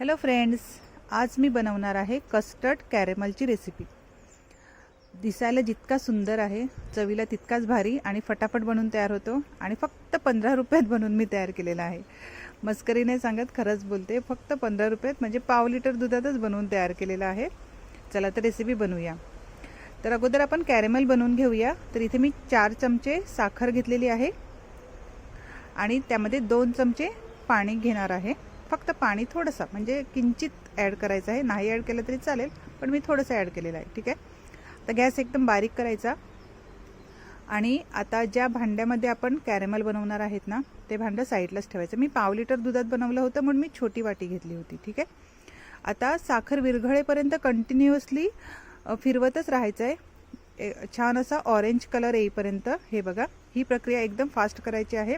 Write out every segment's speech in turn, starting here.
Hello friends आज मी बनवणार आहे कस्टर्ड कॅरेमलची रेसिपी दिसायला जितका सुंदर आहे चवीला तितकाच भारी आणि फटाफट बनवून तयार होतो आणि फक्त पंधरा रुपयात बनवून मी तयार केलेला आहे. मस्करीने सांगत खरंच बोलते फक्त पंधरा रुपयात म्हणजे पाव लिटर दुधातच बनवून तयार केलेला आहे. चला तर रेसिपी बनवूया. तर अगोदर आपण कॅरेमल बनवून घेऊया. तर इथे मी चार चमचे साखर घेतलेली आहे आणि त्यामध्ये दोन चमचे पाणी घेणार आहे. फक्त पाणी थोडंसं म्हणजे किंचित ॲड करायचं आहे. नाही ॲड केलं तरी चालेल पण मी थोडंसं ॲड केलेलं आहे. ठीक आहे? तर गॅस एकदम बारीक करायचा. आणि आता ज्या भांड्यामध्ये आपण कॅरेमल बनवणार आहेत ना ते भांडं साईडलाच ठेवायचं. मी पाव लिटर दुधात बनवलं होतं म्हणून मी छोटी वाटी घेतली होती. ठीक आहे? आता साखर विरघळेपर्यंत कंटिन्युअसली फिरवतच राहायचं आहे छान असा ऑरेंज कलर येईपर्यंत हे बघा ही प्रक्रिया एकदम फास्ट करायची आहे.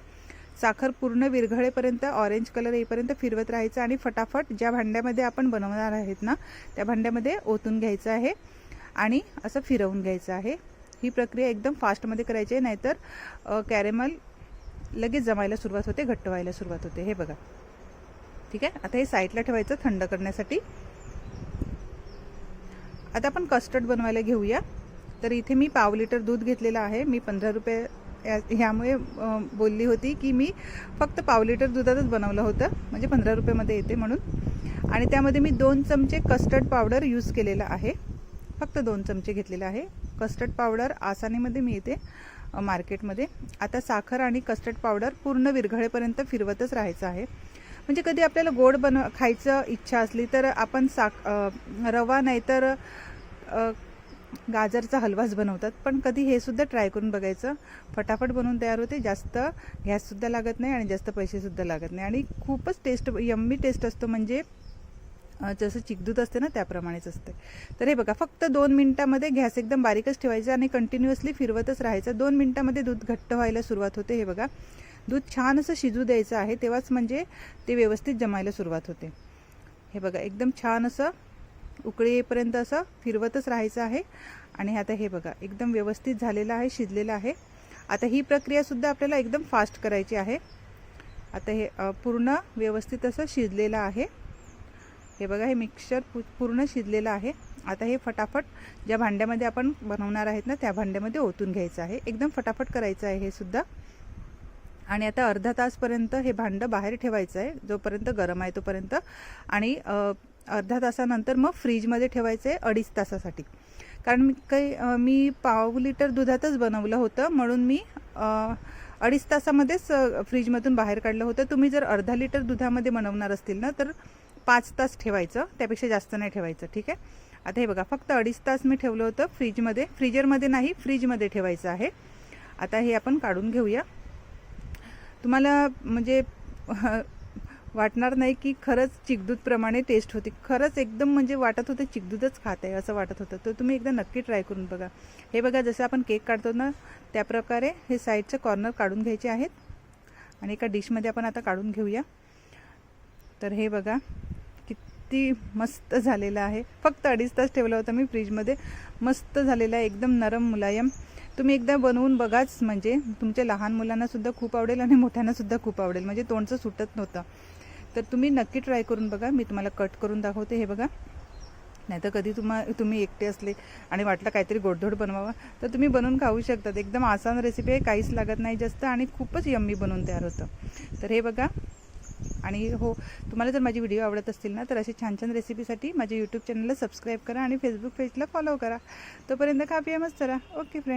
साखर पूर्ण विरघळेपर्यंत ऑरेंज कलर येईपर्यंत फिरवत राहायचं आणि फटाफट ज्या भांड्यामध्ये आपण बनवणार आहेत ना त्या भांड्यामध्ये ओतून घ्यायचं आहे आणि असं फिरवून घ्यायचं आहे. ही प्रक्रिया एकदम फास्टमध्ये करायची आहे नाहीतर कॅरेमल लगेच जमायला सुरुवात होते घट्ट व्हायला सुरुवात होते. हे बघा. ठीक आहे? आता हे साईडला ठेवायचं थंड करण्यासाठी. आता आपण कस्टर्ड बनवायला घेऊया. तर इथे मी पाव लिटर दूध घेतलेलं आहे. मी पंधरा रुपये ह्यामुळे बोलली होती की मी फक्त पाव लिटर दुधातच बनवलं होतं. म्हणजे पंधरा रुपयामध्ये येते म्हणून. आणि त्यामध्ये मी दोन चमचे कस्टर्ड पावडर यूज केलेलं आहे. फक्त दोन चमचे घेतलेले आहे. कस्टर्ड पावडर आसानीमध्ये मिळते मार्केटमध्ये आता साखर आणि कस्टर्ड पावडर पूर्ण विरघळेपर्यंत फिरवतच राहायचं आहे. म्हणजे कधी आपल्याला गोड बनव खायचं इच्छा असली तर आपण साख रवा नाहीतर गाजरचा हलवाच बनवतात पण कधी हे सुद्धा ट्राय करून बघायचं. फटाफट बनवून तयार होते. जास्त गॅससुद्धा लागत नाही आणि जास्त पैसेसुद्धा लागत नाही. आणि खूपच टेस्ट यम्मी टेस्ट असतो म्हणजे जसं चिकदूत असते ना त्याप्रमाणेच असते. तर हे बघा फक्त दोन मिनटामध्ये गॅस एकदम बारीकच ठेवायचा आणि कंटिन्युअसली फिरवतच राहायचं. दोन मिनटामध्ये दूध घट्ट व्हायला सुरुवात होते हे बघा. दूध छान असं शिजू द्यायचं आहे तेव्हाच म्हणजे ते व्यवस्थित जमायला सुरुवात होते. हे बघा एकदम छान असं उकळी येईपर्यंत असं फिरवतच राहायचं आहे. आणि आता हे बघा एकदम व्यवस्थित झालेलं आहे शिजलेलं आहे. आता ही प्रक्रियासुद्धा आपल्याला एकदम फास्ट करायची आहे. आता हे पूर्ण व्यवस्थित असं शिजलेलं आहे. हे बघा हे मिक्सचर पूर्ण शिजलेलं आहे. आता हे फटाफट ज्या भांड्यामध्ये आपण बनवणार आहेत ना त्या भांड्यामध्ये ओतून घ्यायचं आहे. एकदम फटाफट करायचं आहे हे सुद्धा. आणि आता अर्धा तासपर्यंत हे भांडं बाहेर ठेवायचं आहे जोपर्यंत गरम आहे तोपर्यंत. आणि अर्धा तासानंतर मग फ्रीजमध्ये ठेवायचं आहे अडीच तासासाठी. कारण मी काही मी पाव लिटर दुधातच बनवलं होतं म्हणून मी अडीच तासामध्येच फ्रीजमधून बाहेर काढलं होतं. तुम्ही जर अर्धा लिटर दुधामध्ये बनवणार असतील ना तर पाच तास ठेवायचं त्यापेक्षा जास्त नाही ठेवायचं ठीक आहे? आता हे बघा फक्त अडीच तास मी ठेवलं होतं फ्रीजमध्ये. फ्रीजरमध्ये नाही फ्रीजमध्ये ठेवायचं आहे. आता हे आपण काढून घेऊया. तुम्हाला म्हणजे वाटणार नाही की खरंच चिकदूधप्रमाणे टेस्ट होती. खरंच एकदम म्हणजे वाटत होतं चिकदूधच खात आहे असं वाटत होतं. तर तुम्ही एकदा नक्की ट्राय करून बघा. हे बघा जसं आपण केक काढतो ना त्याप्रकारे हे साईडचे कॉर्नर काढून घ्यायचे आहेत. आणि एका डिशमध्ये आपण आता काढून घेऊया. तर हे बघा किती मस्त झालेलं आहे. फक्त अडीच तास ठेवलं होतं मी फ्रीजमध्ये मस्त झालेलं आहे एकदम नरम मुलायम. तुम्ही एकदा बनवून बघाच म्हणजे तुमच्या लहान मुलांनासुद्धा खूप आवडेल आणि मोठ्यांनासुद्धा खूप आवडेल. म्हणजे तोंडचं सुटत नव्हतं. तर तुम्ही नक्की ट्राय करून बघा. मी तुम्हाला कट करून दाखवते. हे बघा. नाही तर कधी तुम्हा तुम्ही एकटे असले आणि वाटलं काहीतरी गोडधोड बनवावा तर तुम्ही बनवून खाऊ शकतात. एकदम आसान रेसिपी आहे. काहीच लागत नाही जास्त आणि खूपच यम्मी बनवून तयार होतं. तर हे बघा. आणि हो तुम्हाला जर माझी व्हिडिओ आवडत असतील ना तर असे छान छान रेसिपीसाठी माझ्या यूट्यूब चॅनलला सबस्क्राईब करा आणि फेसबुक पेजला फॉलो करा. तोपर्यंत खा पिया मस्त करा ओके फ्रेंड